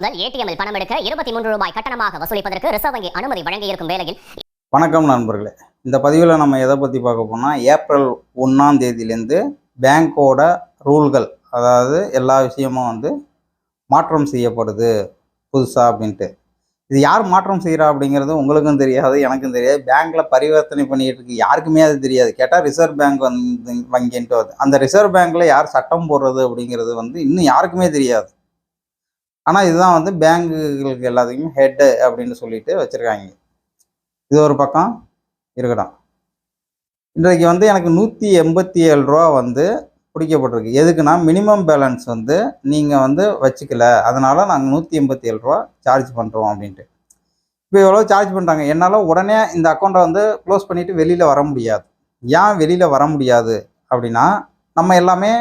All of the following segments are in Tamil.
முதல் ஏடிஎம்மில் பணம் எடுக்க இருபத்தி மூன்று ரூபாய் கட்டணமாக வசூலிப்பதற்கு ரிசர்வ் வங்கி அனுமதி வழங்கியிருக்கும் வேளையில் வணக்கம் நண்பர்களே. இந்த பதிவில் நம்ம எதை பற்றி பார்க்க போனால் ஏப்ரல் ஒன்றாம் தேதியிலேருந்து பேங்க்கோட ரூல்கள் அதாவது எல்லா விஷயமும் வந்து மாற்றம் செய்யப்படுது புதுசாக அப்படின்ட்டு. இது யார் மாற்றம் செய்கிறா அப்படிங்கிறது உங்களுக்கும் தெரியாது எனக்கும் தெரியாது. பேங்க்கில் பரிவர்த்தனை பண்ணிட்டு இருக்கு யாருக்குமே அது தெரியாது. கேட்டால் ரிசர்வ் பேங்க் வந்து வங்கின்ட்டு வருது. அந்த ரிசர்வ் பேங்க்கில் யார் சட்டம் போடுறது அப்படிங்கிறது வந்து இன்னும் யாருக்குமே தெரியாது. ஆனால் இதுதான் வந்து பேங்குகளுக்கு எல்லாத்துக்குமே ஹெட்டு அப்படின்னு சொல்லிட்டு வச்சுருக்காங்க. இது ஒரு பக்கம் இருக்கட்டும். இன்றைக்கு வந்து எனக்கு நூற்றி எண்பத்தி ஏழு ரூபா வந்து பிடிக்கப்பட்டிருக்கு. எதுக்குன்னா மினிமம் பேலன்ஸ் வந்து நீங்கள் வந்து வச்சுக்கல. அதனால் நாங்கள் நூற்றி எண்பத்தி ஏழு ரூபா சார்ஜ் பண்ணுறோம் அப்படின்ட்டு. இப்போ எவ்வளோ சார்ஜ் பண்ணுறாங்க என்னால் உடனே இந்த அக்கௌண்ட்டை வந்து க்ளோஸ் பண்ணிவிட்டு வெளியில் வர முடியாது. ஏன் வெளியில் வர முடியாது? அப்படின்னா நம்ம எல்லாமே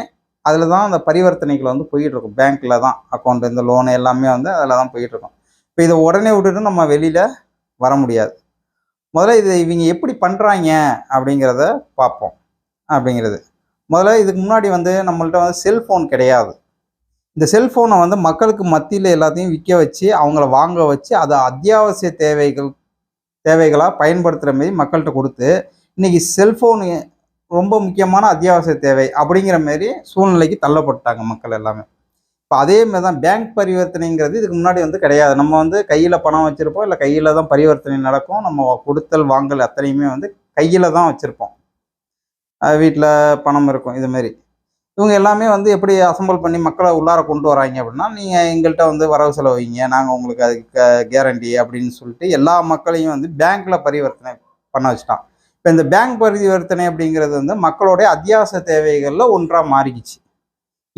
அதில் தான் அந்த பரிவர்த்தனைகள் வந்து போயிட்டு இருக்கும் பேங்க்கில் தான் அக்கௌண்ட் இந்த லோனு எல்லாமே வந்து அதில் தான் போயிட்டு இருக்கும் இப்போ இதை உடனே விட்டுட்டு நம்ம வெளியில் வர முடியாது. முதல்ல இது இவங்க எப்படி பண்ணுறாங்க அப்படிங்கிறத பார்ப்போம். அப்படிங்கிறது. முதல்ல இதுக்கு முன்னாடி வந்து நம்மள்ட்ட வந்து செல்ஃபோன் கிடையாது. இந்த செல்ஃபோனை வந்து மக்களுக்கு மத்தியில் எல்லாத்தையும் விற்க வச்சு அவங்கள வாங்க வச்சு அதை அத்தியாவசிய தேவைகள் தேவைகளாக பயன்படுத்துகிற மாரி மக்கள்கிட்ட கொடுத்து இன்னைக்கு செல்ஃபோனு ரொம்ப முக்கியமான அத்தியாவசிய தேவை அப்படிங்கிற மாரி சூழ்நிலைக்கு தள்ளப்பட்டாங்க மக்கள் எல்லாமே. இப்போ அதே மாதிரி தான் பேங்க் பரிவர்த்தனைங்கிறது இதுக்கு முன்னாடி வந்து கிடையாது. நம்ம வந்து கையில் பணம் வச்சுருப்போம் இல்லை கையில் தான் பரிவர்த்தனை நடக்கும். நம்ம கொடுத்தல் வாங்கல் அத்தனையுமே வந்து கையில் தான் வச்சுருப்போம். வீட்டில் பணம் இருக்கும் இதுமாரி இவங்க எல்லாமே வந்து எப்படி அசம்பிள் பண்ணி மக்களை உள்ளார கொண்டு வராங்க அப்படின்னா நீங்கள் எங்கள்கிட்ட வந்து வரவு செலவு வைங்க நாங்கள் உங்களுக்கு அதுக்கு கேரண்டி அப்படின்னு சொல்லிட்டு எல்லா மக்களையும் வந்து பேங்க்கில் பரிவர்த்தனை பண்ண வச்சுட்டான். இப்போ இந்த பேங்க் பரிவர்த்தனை அப்படிங்கிறது வந்து மக்களுடைய அத்தியாவசிய தேவைகளில் ஒன்றாக மாறிக்கிச்சு.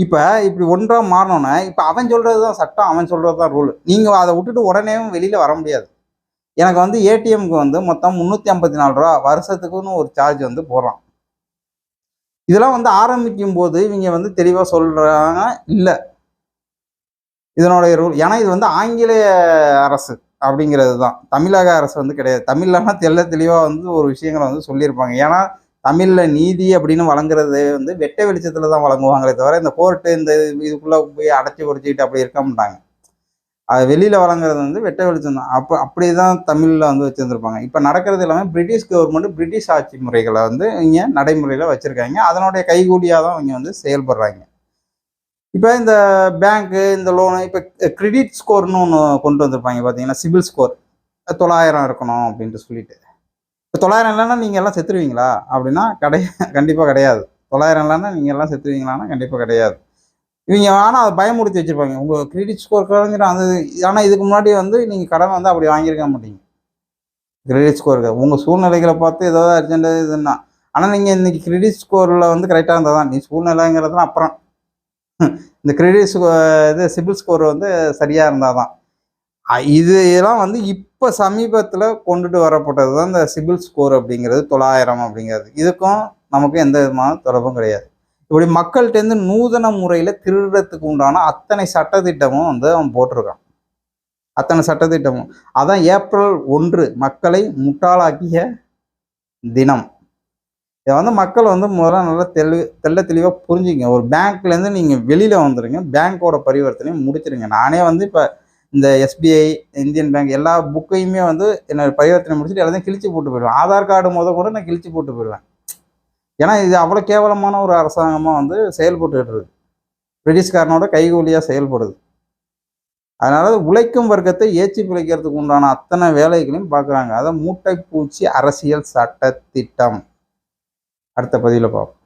இப்போ இப்படி ஒன்றாக மாறணும்னா இப்போ அவன் சொல்கிறது தான் சட்டம் அவன் சொல்கிறது தான் ரூல் நீங்கள் அதை விட்டுட்டு உடனேவும் வெளியில் வர முடியாது. எனக்கு வந்து ஏடிஎம்க்கு வந்து மொத்தம் முந்நூற்றி ஐம்பத்தி நாலு ரூபா வருஷத்துக்குன்னு ஒரு சார்ஜ் வந்து போடுறான். இதெல்லாம் வந்து ஆரம்பிக்கும் போது இவங்க வந்து தெளிவாக சொல்கிறாங்க இல்லை. இதனுடைய ரூல் ஏன்னா இது வந்து ஆங்கிலேய அரசு. அப்படிங்கிறது தான் தமிழக அரசு வந்து கிடையாது. தமிழ்லனா தெல்ல தெளிவாக வந்து ஒரு விஷயங்களை வந்து சொல்லியிருப்பாங்க. ஏன்னா தமிழில் நீதி அப்படின்னு வழங்குறது வந்து வெட்ட வெளிச்சத்தில் தான் வழங்குவாங்களே தவிர இந்த கோர்ட்டு இந்த இதுக்குள்ளே போய் அடைச்சி குறைச்சிக்கிட்டு அப்படி இருக்க மாட்டாங்க. அது வெளியில் வழங்குறது வந்து வெட்ட வெளிச்சம் தான் அப்போ அப்படி தான் தமிழில் வந்து வச்சுருந்துருப்பாங்க. இப்போ நடக்கிறது எல்லாமே பிரிட்டிஷ் கவர்மெண்ட் பிரிட்டிஷ் ஆட்சி முறைகளை வந்து இங்கே நடைமுறையில் வச்சுருக்காங்க. அதனுடைய கைகூலியாக தான் இங்கே வந்து செயல்படுறாங்க. இப்போ இந்த பேங்க்கு இந்த லோனு இப்போ கிரெடிட் ஸ்கோர்னு ஒன்று கொண்டு வந்திருப்பாங்க பார்த்தீங்கன்னா சிபில் ஸ்கோர் தொள்ளாயிரம் இருக்கணும் அப்படின்ட்டு சொல்லிட்டு. இப்போ தொள்ளாயிரம் இல்லைன்னா நீங்கள் எல்லாம் செத்துருவீங்களா? அப்படின்னா கிடையாது கண்டிப்பாக கிடையாது. தொள்ளாயிரம் இல்லைன்னா நீங்கள் எல்லாம் செத்துருவீங்களான்னா கண்டிப்பாக கிடையாது. இவங்க ஆனால் அதை பயமுறுத்தி வச்சுருப்பாங்க. உங்கள் கிரெடிட் ஸ்கோர் குறைஞ்சிட்டு அந்த ஆனால் இதுக்கு முன்னாடி வந்து நீங்கள் கடன் வந்து அப்படி வாங்கியிருக்க மாட்டீங்க. கிரெடிட் ஸ்கோர் உங்கள் சூழ்நிலைகளை பார்த்து ஏதாவது அர்ஜென்ட் இதுன்னா ஆனால் நீங்கள் இன்றைக்கி கிரெடிட் ஸ்கோரில் வந்து கரெக்டாக இருந்தால் தான் நீ சூழ்நிலைங்கிறதுலாம் அப்புறம் இந்த கிரெடிட் ஸ்கோ இது சிபில் ஸ்கோர் வந்து சரியாக இருந்தால் தான் இது இதெல்லாம் வந்து இப்போ சமீபத்தில் கொண்டுட்டு வரப்பட்டது தான் இந்த சிபில் ஸ்கோர் அப்படிங்கிறது தொள்ளாயிரம் அப்படிங்கிறது. இதுக்கும் நமக்கு எந்த விதமான தொடர்பும் கிடையாது. இப்படி மக்கள்கிட்டேருந்து நூதன முறையில் திருடுறதுக்கு உண்டான அத்தனை சட்டத்திட்டமும் வந்து அவன் போட்டிருக்கான். அத்தனை சட்டத்திட்டமும். அதான் ஏப்ரல் ஒன்று மக்களை முட்டாளாக்கிய தினம். இதை வந்து மக்கள் வந்து முதல்ல நல்லா தெளி தெள்ள தெளிவாக புரிஞ்சுங்க. ஒரு பேங்க்லேருந்து நீங்கள் வெளியில் வந்துடுங்க பேங்க்கோட பரிவர்த்தனையும் முடிச்சிடுங்க நானே வந்து இப்போ இந்த எஸ்பிஐ இந்தியன் பேங்க் எல்லா புக்கையுமே வந்து என்னோட பரிவர்த்தனை முடிச்சுட்டு எல்லாத்தையும் கிழிச்சு போட்டு போயிடுவேன். ஆதார் கார்டு முத கூட நான் கிழிச்சு போட்டு போயிடுவேன். ஏன்னா இது அவ்வளோ கேவலமான ஒரு அரசாங்கமாக வந்து செயல்பட்டுக்கிட்டு இருக்கு. பிரிட்டிஷ்காரனோட கைகூலியாக செயல்படுது. அதனால உழைக்கும் வர்க்கத்தை ஏற்றி பிழைக்கிறதுக்கு உண்டான அத்தனை வேலைகளையும் பார்க்குறாங்க அதை மூட்டை பூச்சி அரசியல் சட்ட திட்டம் அடுத்த பதிவில் பார்ப்போம்.